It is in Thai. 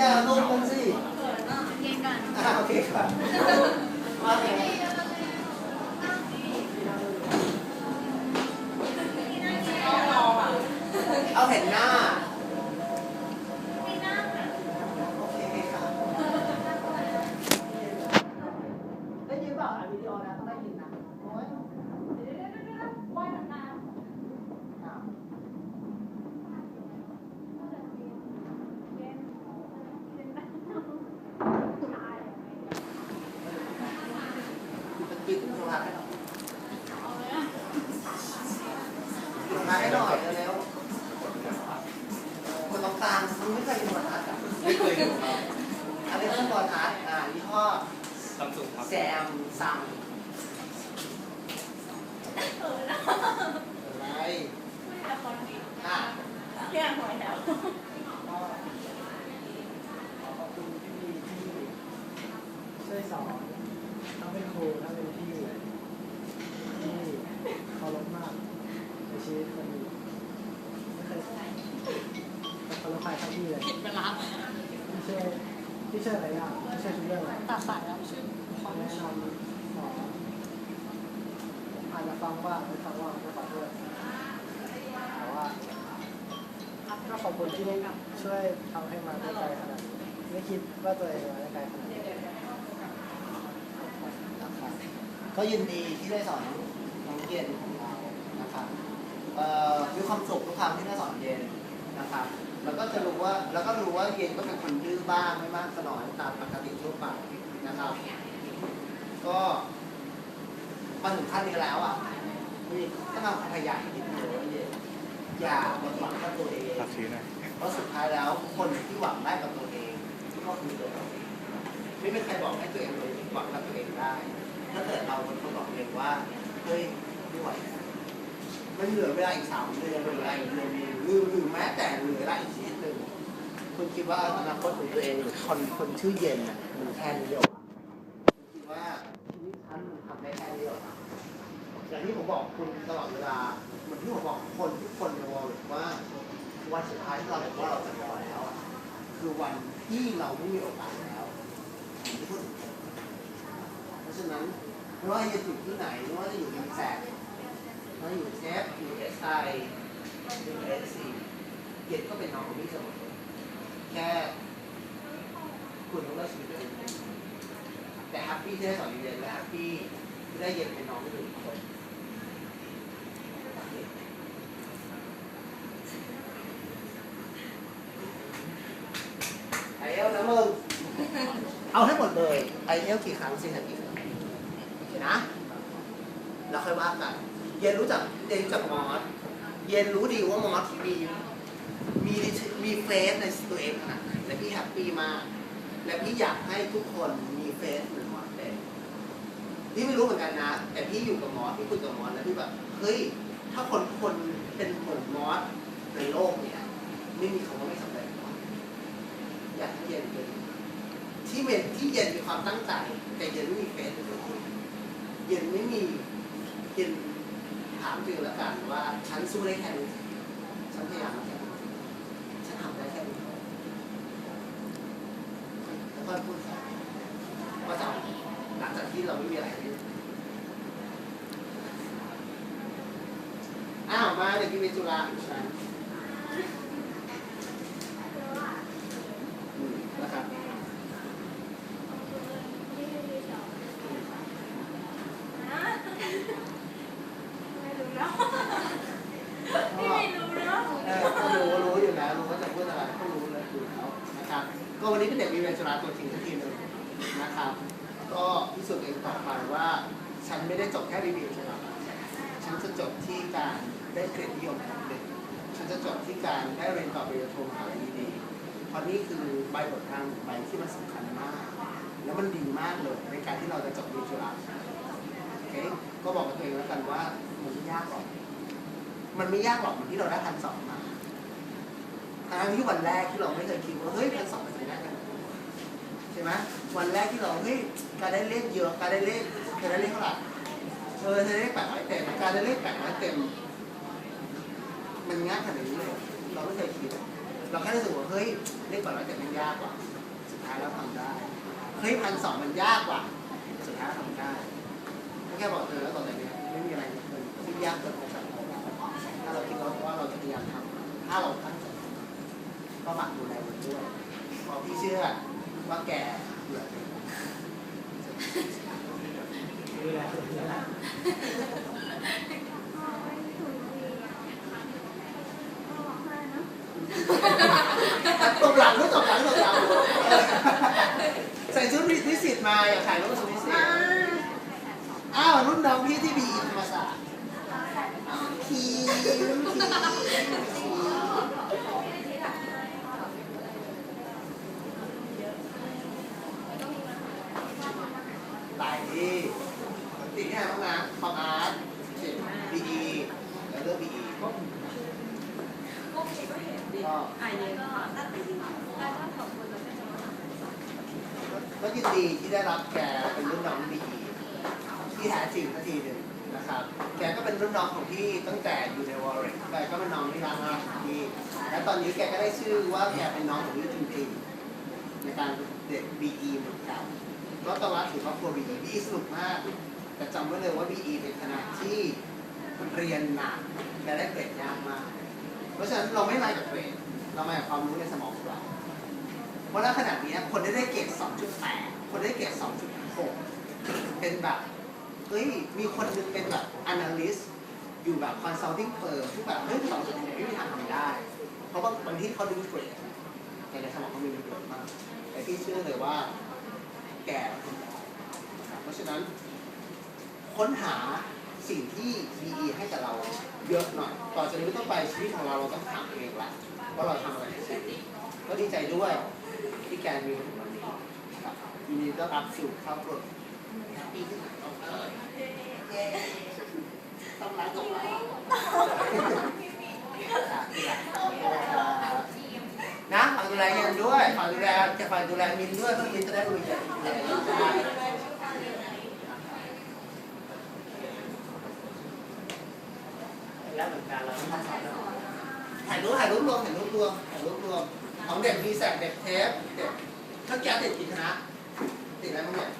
อย่าลงมันสิเย็นก่อนอ่าโอเคครับว่าไงเอาเห็นหน้า ไม่นั่งอะ โอเคค่ะได้ยินเปล่าอะวิดีโอนะต้องได้ยินนะโอ้ย ว่ายน้ำ อ้าวมันปิดโทรศัพท์ให้หน่อยปิดโทรศัพท์ให้หน่อยเร็วๆคนต้องการมึงไม่เคยดูโทรทัศน์อะ ไม่เคยดูครับอันนี้เป็นโทรทัศน์อ่ายี่ห้อซัมซุงครับแซมซังเออนะอะไรไม่แต่คนดีอะเรียกหวยแล้วก็ขอขอบคุณพี่บีที่ช่วยสอนทั้งเป็นครูทั้งเป็นพี่ที่เคารพมากในชีวิตคนนี้ไม่เคยเคารพใครเท่าพี่เลยผิดเวลาพี่ ช่วยพี่ช่วยหลายอย่างพี่ช่วยทุกเรื่องเลยตัดสายแล้วชื่อขอแนะนำสออาจจะฟังบ้างไม่ฟังบ้าไม่ฟังด้วยแต่ว่าก็ขอบคุณที่ช่วยทำให้มาได้ไกลขนาดนี้ไม่คิดว่าตัวเองมาได้ไกลขนาดนี้นะครับก็ยินดีที่ได้สอนน้องเย็นของเรานะครับมีความสุขทุกครั้งที่ได้สอนเย็น นะครับ แล้วก็จะรู้ว่าแล้วก็รู้ว่าเย็นก็เป็นคนดื้อบ้างไม่มากก็น้อยตามปกติทั่วไปนะครับ ก็มาถึงขั้นนี้แล้วอะนี่ต้องเอาพยายามนิดเดียวเย็นอย่าหมดหวังกับตัวเองฝากซื้อหน่อยเพราะสุดท้ายแล้วคนที่หวังได้กับตัวเองก็คือตัวเราเองไม่มีใครบอกให้ตัวเองหวังกับตัวเองได้ ถ้าเกิดเราเป็นคนบอกเองว่าเฮ้ยไม่ไหวแล้ว มันเหลือเวลาอีกสามเดือนเหลือเวลาอีกเดือนหนึงหรือหรือแม้แต่เหลือเวลาอีกชีวิตหนึ่งคุณคิดว่าอนาคตของตัวเองหรือคนคนชื่อเย็นน่ะมันแค่นี้เหรอวคิดว่าชีวิตฉันมันทำได้แค่นี้เหรอวะอย่างที่ผมบอกคุณตลอดเวลาเหมือนที่ผมบอกคนทุกคนในวอลเลยว่าวันสุดท้ายที่เราบอกว่าเราจะพอแล้วคือวันที่เราไม่มีโอกาสแล้วเพราะฉะนั้นไม่ว่าจะอยู่ที่ไหนไม่ว่าจะอยู่ในแซกไม่ว่าอยู่เชฟอยู่เอสไออยู่เอสซีเกียรติก็เป็นน้องของพี่เสมอแค่คุณต้องเลือกชีวิตตัวเองแต่แฮปปี้ที่ได้สอนเรียนและแฮปปี้ที่ได้เย็นเป็นน้องที่หนึ่งคนไอเอลนะมึงเอาให้หมดเลยไอเอลกี่ครั้งสี่สิบกี่ครั้งโอเคนะ แล้วค่อยว่ากัน เย็นรู้จักเย็นรู้จักมอสเย็นรู้ดีว่ามอสมีมีมีเฟสในตัวเองนาดไหนและพี่แฮปปี้มาก และพี่อยากให้ทุกคนมีเฟสเหมือนมอสเป็นพี่ไม่รู้เหมือนกันนะ แต่พี่อยู่กับมอสพี่คุยกับมอสแล้วพี่แบบเฮ้ยถ้าคนคนเป็นเหมือนมอสในโลกเนี่ยไม่มีคำว่าไม่สำเร็จอยากให้เย็นเป็นที่เย็นที่เย็นมีความตั้งใจ แต่เย็นไม่มีเฟซเย็นไม่มีเย็น ถามจริงแล้วกันว่าฉันสู้ได้แค่นี้ฉันพยายามมาแค่นี้ฉันทำได้แค่นี้แล้วก็พูดว่าจะเอาหลังจากที่เราไม่มีอะไรอ้าวมาเดี๋ยวพี่เวจุฬาอีกครั้งอืมนะครับ ไม่รู้แล้วพี่ไม่รู้แล้ว เออก็รู้รู้อยู่แล้วรู้ว่าจะพูดอะไรก็รู้เลยอยู่แล้วนะครับ ก็วันนี้เป็นเด็กมีเวรจุฬาตัวจริงสักทีหนึ่งนะครับก็พิสูจน์เองต่อไปว่า ฉันไม่ได้จบแค่รีวิวจุฬาฉันจะจบที่การได้เกรดนิยมของเด็กฉันจะจบที่การได้เรียนต่อปริญญาโทมหาลัยดีๆเพราะนี่คือใบบททางใบที่มันสำคัญมาก แล้วมันดีมากเลยในการที่เราจะจบรีวิวจุฬาโอเคก็บอกกับตัวเองแล้วกันว่ามันไม่ยากหรอกมันไม่ยากหรอกเหมือนที่เราได้พันสองมา ทั้งที่วันแรกที่เราไม่เคยคิดว่าเฮ้ยพันสองมันจะได้กันใช่ไหมวันแรกที่เราเฮ้ยการได้เลขเยอะการได้เลขเธอได้เลขเท่าไหร่เออเธอได้เลขแปดร้อยเต็มการได้เลขแปดร้อยเต็ม มันง่ายขนาดนี้เลยเราไม่เคยคิดเราแค่รู้สึกว่าเฮ้ยเลขแปดร้อยเจ็ดมันยากกว่า สุดท้ายเราทำได้เฮ้ยพันสองมันยากกว่า สุดท้ายทำได้ก็แค่บอกเธอแล้วต่อจากเนี้ยไม่มีอะไรเลยที่ยากเกินกว่าเราถ้าเราคิดว่าเราจะพยายามทำถ้าเราตั้ง ก็ฝากดูแลมันด้วยเพราะพี่เชื่อว่าแกเบื่อดูแลตัวเองนะตบหลังด้วยตบหลังตบหลังใส่ชุดนิสิตมาอยากถ่ายรูปชุดนิสิตอ้าวรุ่นน้องพี่ที่บีอิธรรมศาสตร์ทีมทีมหลายที่ติดที่ไหนบ้างนะคอมอาร์ตบีอี แล้วเลือกบีอีก็อะเย็นก็ขอบคุณก็ยินดีที่ได้รับแกเป็นรุ่นน้องบีที่แท้จริงทันทีหนึ่งนะครับ แกก็เป็นรุ่นน้องของพี่ตั้งแต่อยู่ในวอร์เรกแกก็เป็นน้องที่รักมากของพี่และตอนนี้แกก็ได้ชื่อว่าแกเป็นน้องของพี่จริงๆในการเด็กบีอีเหมือนกันก็ตอนรับถือครอบครัวบีอีบีสนุกมาก แต่จำไว้เลยว่าบีอีเป็นคณะที่ เรียนหนักและได้เกรดยากมากเพราะฉะนั้นเราไม่มาจากเกรดเรามาจากความรู้ในสมองของเราเพราะณขนาดนี้คนได้ได้เกรด2.8 คนได้เกรด2.6 เป็นแบบเฮ้ยมีคนหนึงเป็นแบบ analyst อยู่แบบ consulting firm ที่แบบเฮ้ย2.6ไม่มีทางทำได้ เพราะว่าบางที่เขาดูเกรดแต่ในสมองเขามีมันเยอะมาก แต่พี่เชื่อเลยว่าแกเป็นหมอเพราะฉะนั้นค้นหา สิ่งที่ BE ให้กับเราเยอะหน่อย ต่อจากนี้ต้องไปชีวิตของเราเราต้องถามเองละว่าเราทำอะไรในชีวิตก็ดีใจด้วยที่แกมีมาถึงวันนี้ครับยินดีต้อนรับสู่ครอบครัวแฮปปี้ที่สุดของเราเย้ต้องรักต้องรักนะฝากดูแลกันด้วยฝากดูแลจะฝากดูแลมินด้วยเพื่อมินจะได้รู้จักดูแลได้ แล้วเหมือนกันเราต้องมาสอนแล้วถ่ายรูปถ่ายรูปรวมถ่ายรูปรวมถ่ายรูปรวมของเด็กมีแสกเด็กเทปเด็กถ้าแกติดกี่คณะติดอะไรบ้างเนี่ย